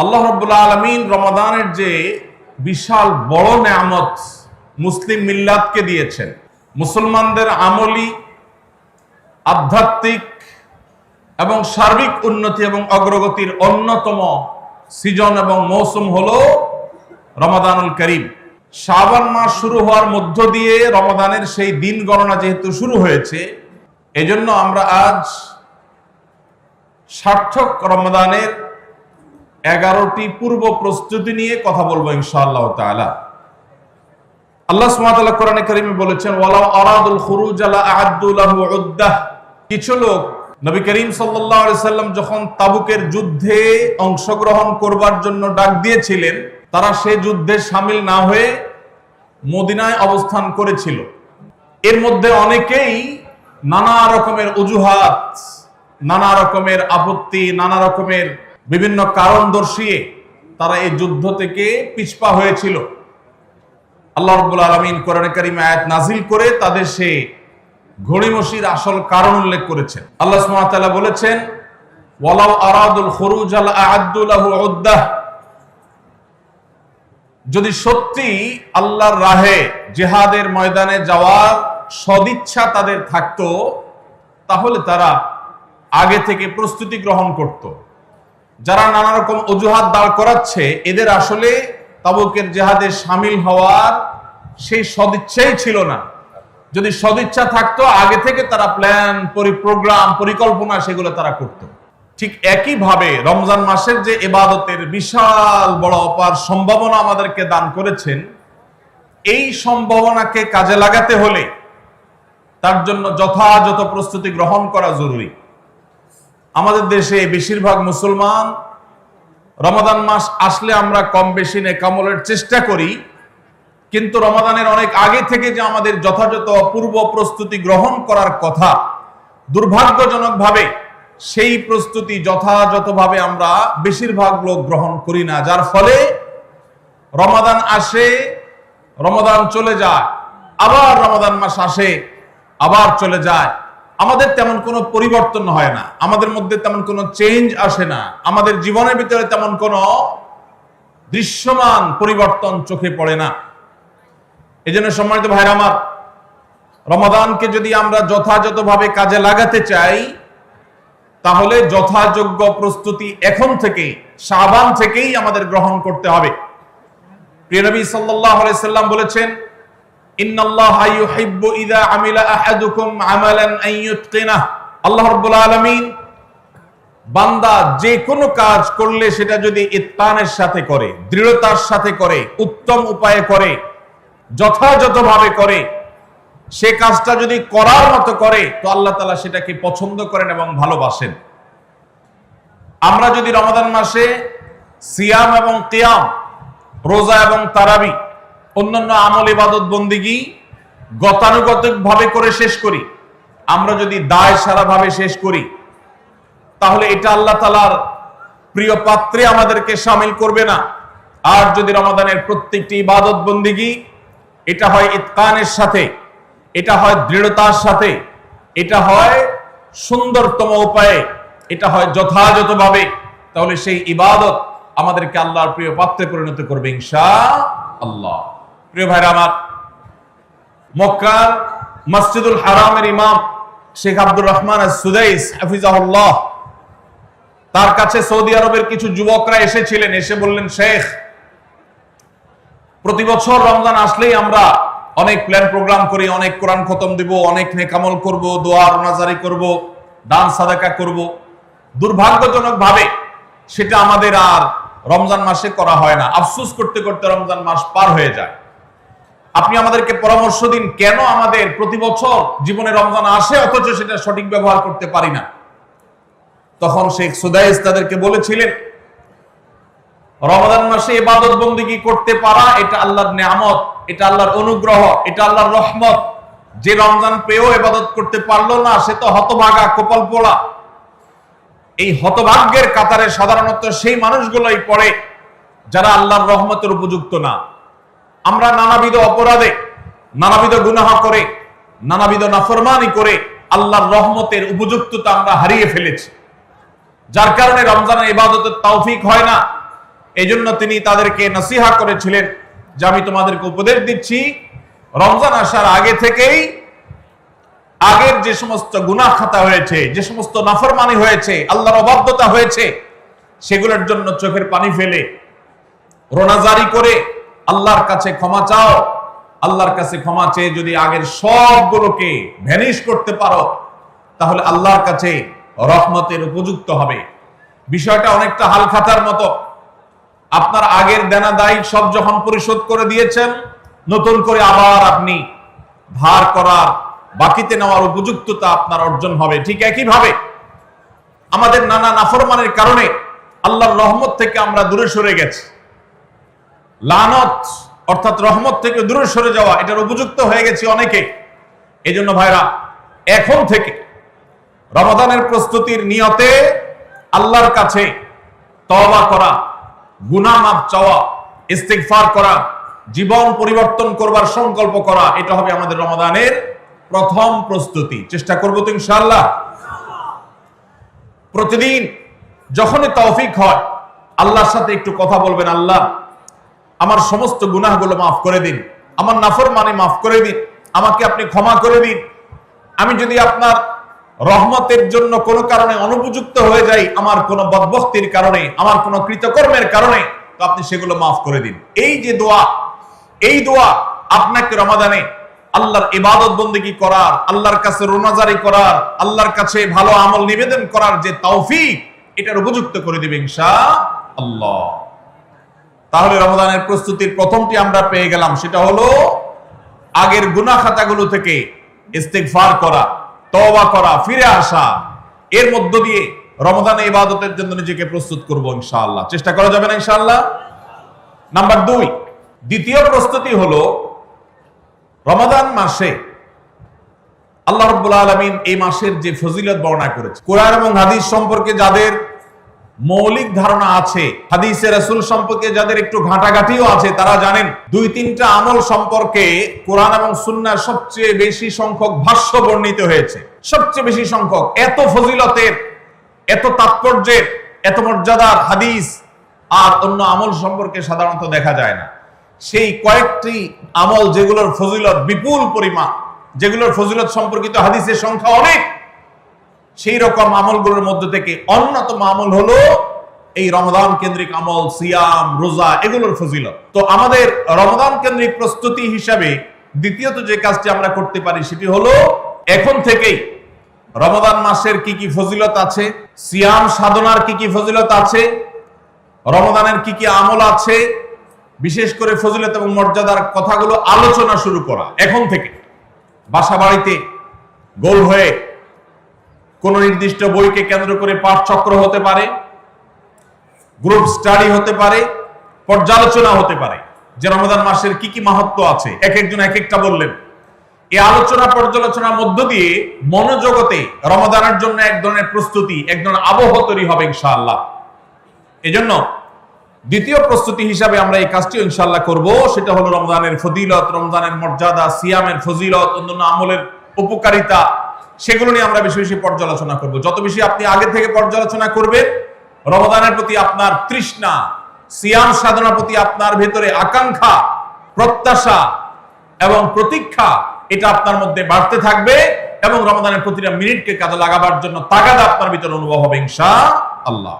আল্লাহ রব্বুল্লা আলমিন রমাদানের যে বিশাল বড় নেয়ামত মুসলিম মিল্লাতকে দিয়েছেন, মুসলমানদের আমলি, আধ্যাত্মিক এবং সার্বিক উন্নতি এবং অগ্রগতির অন্যতম সিজন এবং মৌসুম হল রমাদানুল করিম। শ্রাবণ মাস শুরু হওয়ার মধ্য দিয়ে রমাদানের সেই দিন গণনা যেহেতু শুরু হয়েছে, এজন্য আমরা আজ সার্থক রমাদানের এগারোটি পূর্ব প্রস্তুতি নিয়ে কথা বলব ইনশাআল্লাহ তাআলা। আল্লাহ কোরআনে কারিমে বলেছেন আরাদুল খুরুজ আলা উদ্দাহ। কিছু লোক নবী করিম আলাইহি সাল্লাম যখন তাবুকের যুদ্ধে অংশগ্রহণ করবার জন্য ডাক দিয়েছিলেন, তারা সে যুদ্ধে সামিল না হয়ে মদিনায় অবস্থান করেছিল। এর মধ্যে অনেকেই নানা রকমের অজুহাত, নানা রকমের আপত্তি, নানা রকমের বিভিন্ন কারণ দর্শিয়ে তারা এই যুদ্ধ থেকে পিছপা হয়েছিল। আল্লাহ রব্বুল আলমিন কোরআন কারিম আয়াত নাজিল করে তাদের সে ঘড়িমসির আসল কারণ উল্লেখ করেছেন। আল্লাহ সুবহানাহু বলেছেন, ওয়ালাউ আরাদুল খুরুজ আল আ'আদ্দু লাহু উদ্দাহ যদি সত্যি আল্লাহর রাহে জেহাদের ময়দানে যাওয়ার সদিচ্ছা তাদের থাকতো, তাহলে তারা আগে থেকে প্রস্তুতি গ্রহণ করত। যারা নানা রকম অজুহাত দাঁড় করাচ্ছে, এদের আসলে তাবুকের জেহাদে সামিল হওয়ার সেই সদিচ্ছাই ছিল না। যদি সদিচ্ছা থাকতো, আগে থেকে তারা প্ল্যান পরিপ্রোগ্রাম পরিকল্পনা সেগুলো তারা করত। ঠিক একইভাবে রমজান মাসের যে এবাদতের বিশাল বড় অপার সম্ভাবনা আমাদেরকে দান করেছেন, এই সম্ভাবনাকে কাজে লাগাতে হলে তার জন্য যথাযথ প্রস্তুতি গ্রহণ করা জরুরি। আমাদের দেশে বেশিরভাগ মুসলমান রমাদান মাস আসলে আমরা কম বেশি নেকামলের চেষ্টা করি, কিন্তু রমাদানের অনেক আগে থেকে যে আমাদের যথাযথ পূর্ব প্রস্তুতি গ্রহণ করার কথা, দুর্ভাগ্যজনকভাবে সেই প্রস্তুতি যথাযথভাবে আমরা বেশিরভাগ লোক গ্রহণ করি না, যার ফলে রমাদান আসে, রমাদান চলে যায়, আবার রমাদান মাস আসে, আবার চলে যায়। আমাদের তেমন কোনো পরিবর্তন হয় না। আমাদের মধ্যে তেমন কোনো চেঞ্জ আসে না। আমাদের জীবনের ভিতরে তেমন কোনো দৃশ্যমান পরিবর্তন চোখে পড়ে না। এই জন্য সম্মানিত ভাইরা আমার রমাদানকে যদি আমরা যথাযথভাবে কাজে লাগাতে চাই, তাহলে যথাযোগ্য প্রস্তুতি এখন থেকে সাবান থেকেই আমাদের গ্রহণ করতে হবে। প্রিয় নবী আলাইহি সাল্লাম বলেছেন বান্দা যে কোনো কাজ করলে সেটা যদি ইত্তানের সাথে করে, দৃঢ়তার সাথে করে, উত্তম উপায়ে করে, যথাযথভাবে করে, সে কাজটা যদি করার মতো করে, তো আল্লাহ তালা সেটাকে পছন্দ করেন এবং ভালোবাসেন। আমরা যদি রমাদান মাসে সিয়াম এবং কিয়াম, রোজা এবং তারাবি অন্যান্য আমল ইবাদত বন্দিগি গতানুগতিক ভাবে করে শেষ করি। আমরা যদি দায় সারা ভাবে শেষ করি, তাহলে এটা আল্লাহ তালার প্রিয় পাত্রে আমাদেরকে সামিল করবে না। আর যদি রমাদানের প্রত্যেকটি ইবাদত বন্দিগি, এটা হয় ইতকানের সাথে, এটা হয় দৃঢ়তার সাথে, এটা হয় সুন্দরতম উপায়ে, এটা হয় যথাযথভাবে, তাহলে সেই ইবাদত আমাদেরকে আল্লাহর প্রিয় পাত্রে পরিণত করবে ইনশা আল্লাহ। প্রিয় ভাইরা আমার, মক্কার মসজিদুল হারামের ইমাম শেখ আব্দুর রহমান তার কাছে সৌদি আরবের কিছু যুবকরা এসেছিলেন, এসে বললেন, শেখ, প্রতি বছর রমজান আসলেই আমরা অনেক প্ল্যান প্রোগ্রাম করি, অনেক কোরআন খতম দিব, অনেক নেকামল করব, দোয়া, রোনাজারি করব, দান, সাদাকা করব। দুর্ভাগ্যজনক ভাবে সেটা আমাদের আর রমজান মাসে করা হয় না। আফসুস করতে করতে রমজান মাস পার হয়ে যায়। আপনি আমাদেরকে পরামর্শ দিন, কেন আমাদের প্রতি বছর জীবনে রমজান আসে, অথচ সেটা সঠিক ব্যবহার করতে পারি না? তখন শেখ সুদাইস তাদেরকে বলেছিলেন রমাদান মাসে ইবাদত বন্দিগি করতে পারা? এটা আল্লাহর নিয়ামত, এটা আল্লাহর অনুগ্রহ, এটা আল্লাহর রহমত। যে রমজান পেয়েও ইবাদত করতে পারল না, সে তো হতভাগা, কপাল পোড়া। এই হতভাগ্যের কাতারে সাধারণত সেই মানুষগুলোই পড়ে যারা আল্লাহর রহমতের উপযুক্ত না। আমরা নানাবিধ অপরাধে, নানাবিধ গুনাহ করে, নানাবিধ নাফরমানি করে আল্লাহর রহমতের উপযুক্ততা আমরা হারিয়ে ফেলেছি। যার কারণে রমজানের ইবাদতের তৌফিক হয় না। এই জন্য তিনি তাদেরকে নসিহা করেছিলেন যে আমি তোমাদেরকে উপদেশ দিচ্ছি, রমজান আসার আগে থেকেই আগের যে সমস্ত গুনাহ খাতা হয়েছে, যে সমস্ত নাফরমানি হয়েছে, আল্লাহর অবাধ্যতা হয়েছে, সেগুলোর জন্য চোখের পানি ফেলে রোনাজারি করে আল্লাহর কাছে ক্ষমা চাও। আল্লাহর কাছে ক্ষমা চেয়ে যদি আগের সবগুলোকে ভ্যানিশ করতে পারো, তাহলে আল্লাহর কাছে রহমতের উপযুক্ত হবে। বিষয়টা অনেকটা হাল খাতার মতো। আপনার আগের দেনা দায়ী সব যখন পরিশোধ করে দিয়েছেন, নতুন করে আবার আপনি ধার করার, বাকিতে নেওয়ার উপযুক্ততা আপনার অর্জন হবে। ঠিক একইভাবে আমাদের নানা নাফরমানের কারণে আল্লাহর রহমত থেকে আমরা দূরে সরে গেছি। লানত, অর্থাৎ রহমত থেকে দূরে সরে যাওয়া, এটার উপযুক্ত হয়ে গেছে অনেকে। এই জন্য ভাইরা, এখন থেকে রমাদানের প্রস্তুতির নিয়তে আল্লাহর কাছে তওবা করা, গুনাহ মাফ চাওয়া, ইস্তেগফার করা, জীবন পরিবর্তন করবার সংকল্প করা, এটা হবে আমাদের রমাদানের প্রথম প্রস্তুতি। চেষ্টা করব তো ইনশাআল্লাহ। প্রতিদিন যখনই তৌফিক হয়, আল্লাহর সাথে একটু কথা বলবেন, আল্লাহ আমার সমস্ত গুনাহগুলো মাফ করে দিন। আমার নাফর মানে মাফ করে দিন। আমাকে আপনি ক্ষমা করে দিন। আমি যদি আপনার রহমতের জন্য কোনো কারণে অনুপযুক্ত হয়ে যাই, আমার কোনো বদবক্তির কারণে, আমার কোনো কৃতকর্মের কারণে, তো আপনি সেগুলো মাফ করে দিন। এই যে দোয়া, এই দোয়া আপনাকে রমাদানে আল্লাহর ইবাদত বন্দিগি করার, আল্লাহর কাছে রোনাজারি করার, আল্লাহর কাছে ভালো আমল নিবেদন করার যে তৌফিক, এটার উপযুক্ত করে দিবে ইনশা আল্লাহ। তাহলে রমজানের প্রস্তুতির প্রথমটি আমরা পেয়ে গেলাম, সেটা হলো আগের গুনা খাতাগুলো থেকে ইস্তেগফার করা, তওবা করা, ফিরে আসা। এর মধ্য দিয়ে রমজানে ইবাদতের জন্য নিজেকে প্রস্তুত করব ইনশাআল্লাহ। চেষ্টা করা যাবে না ইনশাআল্লাহ? নাম্বার দুই, দ্বিতীয় প্রস্তুতি হলো রমাদান মাসে আল্লাহ রব্বুল আলমিন এই মাসের যে ফজিলত বর্ণনা করেছে, কোরআন এবং হাদিস সম্পর্কে যাদের মৌলিক ধারণা আছে। হাদিসে রাসূল সম্পর্কে যাদের একটু ঘাটাঘাটিও আছে, তারা জানেন দুই তিনটা আমল সম্পর্কে কোরআন এবং সুন্নার সবচেয়ে বেশি সংখ্যক ভাষ্য বর্ণিত হয়েছে। সবচেয়ে বেশি সংখ্যক। এত ফজিলতের, এত তাৎপর্যের, এত মর্যাদার হাদিস আর অন্য আমল সম্পর্কে সাধারণত দেখা যায় না। সেই কয়েকটি আমল যেগুলোর ফজিলত বিপুল পরিমাণ, যেগুলোর ফজিলত সম্পর্কিত হাদিসের সংখ্যা অনেক সেই রকম আমলগুলোর মধ্যে থেকে অন্যতম আমল হলো এই রমদান কেন্দ্রিক আমল, সিয়াম, রোজা, এগুলোর ফজিলত। তো আমাদের রমদান কেন্দ্রিক প্রস্তুতি হিসাবে দ্বিতীয়ত যে কাজটি আমরা করতে পারি সেটি হলো এখন থেকেই রমদান মাসের কি কি ফজিলত আছে, সিয়াম সাধনার কি কি ফজিলত আছে রমদানের কি কি আমল আছে, বিশেষ করে ফজিলত এবং মর্যাদার কথাগুলো আলোচনা শুরু করা। এখন থেকে বাসা বাড়িতে গোল হয়ে কোন নির্দিষ্ট বইকে কেন্দ্র করে পাঠ চক্র হতে পারে গ্রুপ স্টাডি হতে পারে, পর্যালোচনা হতে পারে। যে রমজান মাসের কি কি মাহাত্ম আছে? এক একজন এক একটা বললেন। এই আলোচনা পর্যালোচনার মধ্য দিয়ে মনোজগতে রমজানের জন্য এক ধরনের প্রস্তুতি, এক ধরনের আবহ তৈরি হবে ইনশাআল্লাহ। এজন্য দ্বিতীয় প্রস্তুতি হিসাবে আমরা এই কাজটি ইনশাআল্লাহ করব। সেটা হলো রমজানের ফজিলত, রমজানের মর্যাদা, সিয়ামের ফজিলত, অন্যান্য আমলের উপকারিতা সেগুলো নিয়ে আমরা বেশি বেশি পর্যালোচনা করব। যত বেশি আপনি আগে থেকে পর্যালোচনা করবেন রমদানের প্রতি আপনার তৃষ্ণা, সিয়াম সাধনার প্রতি আপনার ভেতরে আকাঙ্ক্ষা, প্রত্যাশা এবং প্রতীক্ষা, এটা আপনার মধ্যে বাড়তে থাকবে এবং রমদানের প্রতিটা মিনিটকে কাজে লাগাবার জন্য তাগাদা আপনার ভিতরে অনুভব হবে ইনশা আল্লাহ